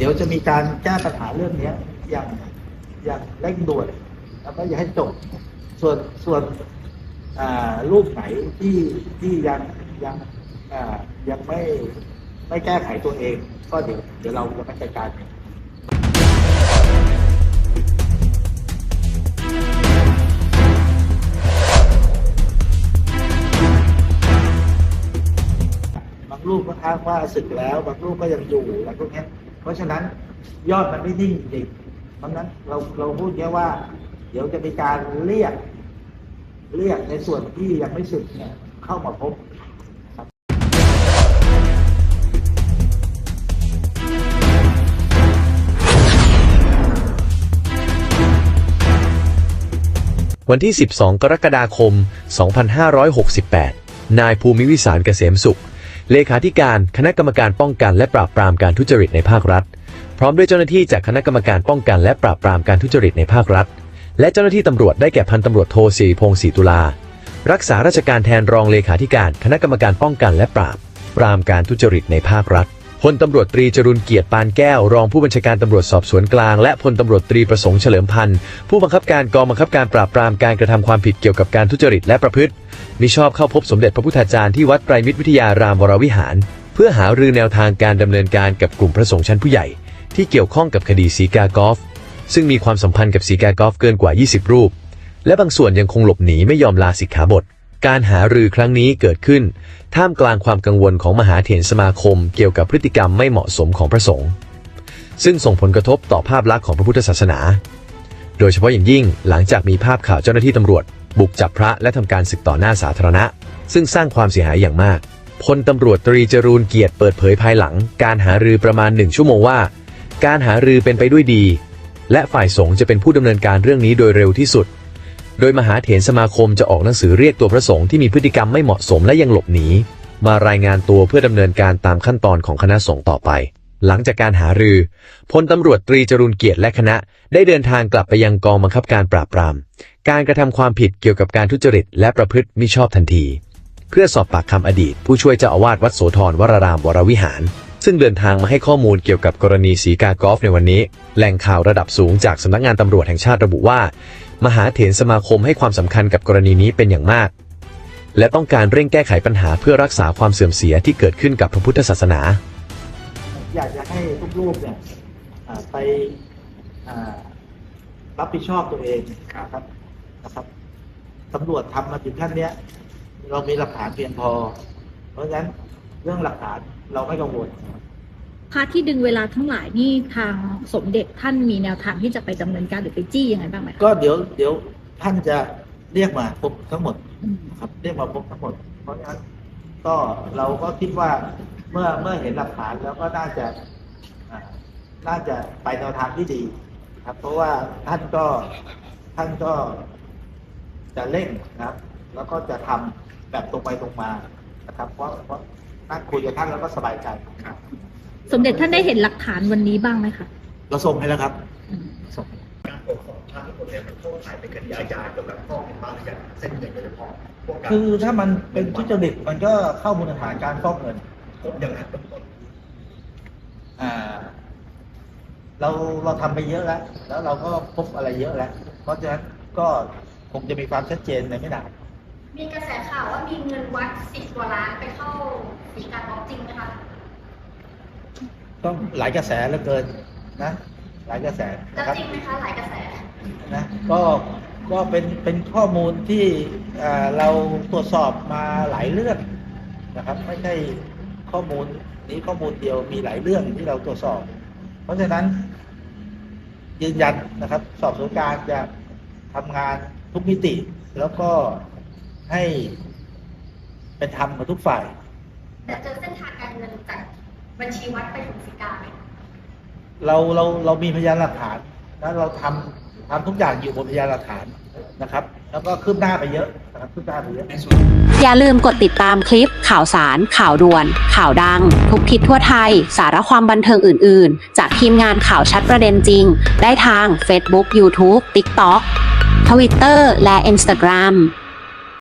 เดี๋ยวจะมีการแก้ปัญหาเรื่องนี้อย่างอย่างเร่งด่วนแล้วก็อย่าให้จบส่วนส่วนรูปไหนที่ที่ยังยังยังไม่ไม่แก้ไขตัวเอง ก็เดี๋ยวเดี๋ยวเราจะมาจัดการเองบางรูปก็อ้างว่าศึกแล้วบางรูปก็ยังอยู่อะไรพวกนี้ เพราะฉะนั้นยอดมันไม่นิ่งจริงเพราะนั้นเราเราพูดแค่ว่า เดี๋ยวจะมีการเรียก เรียกในส่วนที่ยังไม่สึกเนี่ยเข้ามาพบวันที่ 12 กรกฎาคม 2568 นายภูมิวิสารเกษมสุข เลขาธิการคณะกรรมการป้องกันและปราบปรามการทุจริตในภาครัฐ พร้อมด้วยเจ้าหน้าที่จากคณะกรรมการป้องกันและปราบปรามการทุจริตในภาครัฐ และเจ้าหน้าที่ตำรวจได้แก่พันตำรวจโทสีพงศ์ศรีตุลา รักษาราชการแทนรองเลขาธิการคณะกรรมการป้องกันและปราบ ปรามการทุจริตในภาครัฐ พลตำรวจตรีจรุนเกียรติปานแก้ว รองผู้บัญชาการตำรวจสอบสวนกลาง และพลตำรวจตรีประสงค์เฉลิมพันธ์ผู้บังคับการกองบังคับการปราบปรามการกระทำความผิดเกี่ยวกับการทุจริตและประพฤติมิชอบเข้าพบสมเด็จพระพุทธาจารย์ที่วัดไตรมิตรวิทยารามวรวิหาร เพื่อหารือแนวทางการดำเนินการกับกลุ่มพระสงฆ์ชั้นผู้ใหญ่ ที่เกี่ยวข้องกับคดีสีกากอล์ฟซึ่งมีความสัมพันธ์กับสีกากอล์ฟเกินกว่า 20 รูป และบางส่วนยังคงหลบหนีไม่ยอมลาสิกขาบท การหารือครั้งนี้เกิดขึ้น ท่ามกลางความกังวลของมหาเถรสมาคม เกี่ยวกับพฤติกรรมไม่เหมาะสมของพระสงฆ์ซึ่งส่งผลกระทบต่อภาพลักษณ์ของพระพุทธศาสนา โดยเฉพาะอย่างยิ่งหลังจากมีภาพข่าวเจ้าหน้าที่ตำรวจ บุกจับพระและทำการศึกต่อหน้าสาธารณะ ซึ่งสร้างความเสียหายอย่างมากพลตำรวจตรีจรูนเกียรติเปิดเผยภายหลัง การหารือประมาณหนึ่งชั่วโมงว่า การหารือเป็นไปด้วยดี และฝ่ายสงฆ์จะเป็นผู้ดำเนินการเรื่องนี้โดยเร็วที่สุด โดยมหาเถรสมาคมจะออกหนังสือเรียกตัวพระสงฆ์ที่มีพฤติกรรมไม่เหมาะสมและยังหลบหนีมารายงานตัวเพื่อดำเนินการตามขั้นตอนของคณะสงฆ์ต่อไป หลังจากการหารือพลตำรวจตรีจรุนเกียรติและคณะ ได้เดินทางกลับไปยังกองบังคับการปราบปราม การกระทำความผิดเกี่ยวกับการทุจริต และประพฤติมิชอบทันที เพื่อสอบปากคำอดีต ผู้ช่วยเจ้าอาวาสวัดโสธรวรารามวรวิหาร ซึ่งเดินทางมาให้ข้อมูลเกี่ยวกับกรณีสีกากอล์ฟในวันนี้ แหล่งข่าวระดับสูงจากสำนักงานตำรวจแห่งชาติระบุว่า มหาเถรสมาคมให้ความสำคัญกับกรณีนี้เป็นอย่างมาก และต้องการเร่งแก้ไขปัญหาเพื่อรักษาความเสื่อมเสียที่เกิดขึ้นกับพระพุทธศาสนา อยากจะให้ทุกรูปเนี่ยอ่าไปอ่ารับผิดชอบตัวเองนะครับนะครับตำรวจทำมาถึงขั้นเนี้ย เรามีหลักฐานเพียงพอ เพราะฉะนั้นเรื่องหลักฐานเราไม่กังวล พระที่ดึงเวลาทั้งหลายนี่ทางสมเด็จท่านมีแนวทางที่จะไปดำเนินการหรือไปจี้ยังไงบ้างไหมคะก็เดี๋ยวเดี๋ยวท่านจะเรียกมาพบทั้งหมดอืมครับเรียกมาพบทั้งหมด เพราะฉะนั้นก็เราก็คิดว่าเมื่อเมื่อเห็นหลักฐานแล้วก็น่าจะอ่าน่าจะไปแนวทางที่ดี ครับ เพราะว่าท่านก็ท่านก็จะเร่งนะครับ แล้วก็จะทำแบบตรงไปตรงมานะครับ เพราะเพราะนั่งคุยกับท่านแล้วก็สบายใจครับ สมเด็จท่านได้เห็นหลักฐานวันนี้บ้างไหมคะเราส่งให้แล้วครับอืมส่งการตรวจสอบชาติคนเนี่ยมันเข้าข่ายเป็นคดีอาญาเกี่ยวกับข้อผิดพลาดอย่างเส้นเงินโดยเฉพาะพวกการคือถ้ามันเป็นทุจริตมันก็เข้ามูลฐานการฟอกเงินพบอย่างนั้นเป็นต้นอ่าเราเราทำไปเยอะแล้ว แล้วเราก็พบอะไรเยอะแล้ว เพราะฉะนั้นก็คงจะมีความชัดเจนในไม่นานมีกระแสข่าวว่ามีเงินวัดสิบกว่าล้านไปเข้าสีการบล็อกจริงไหมคะ ต้องหลายกระแสเหลือเกินนะ หลายกระแสแล้วนะครับจริงไหมคะหลายกระแส นะก็ก็เป็นเป็นข้อมูลที่อ่าเราตรวจสอบมาหลายเรื่องนะครับ ไม่ใช่ข้อมูลนี้ข้อมูลเดียวมีหลายเรื่องที่เราตรวจสอบ เพราะฉะนั้น ยืนยันนะครับ สอบสวนกลารจะทำงานทุกมิติ แล้วก็ให้เป็นธรรมกับทุกฝ่าย แต่เจอ บัญชีวัดไปถึงสีกาไหมเราเราเรามีพยานหลักฐานแล้วเราทำทำทุกอย่างอยู่บนพยานหลักฐานนะครับ แล้วก็คืบหน้าไปเยอะนะครับคืบหน้าไปเยอะอย่าลืมกดติดตามคลิป ข่าวสาร ข่าวด่วน ข่าวดัง ทุกทิศทั่วไทย สาระความบันเทิงอื่น ๆ จากทีมงานข่าวชัดประเด็นจริง ได้ทาง Facebook YouTube TikTok Twitter และ Instagram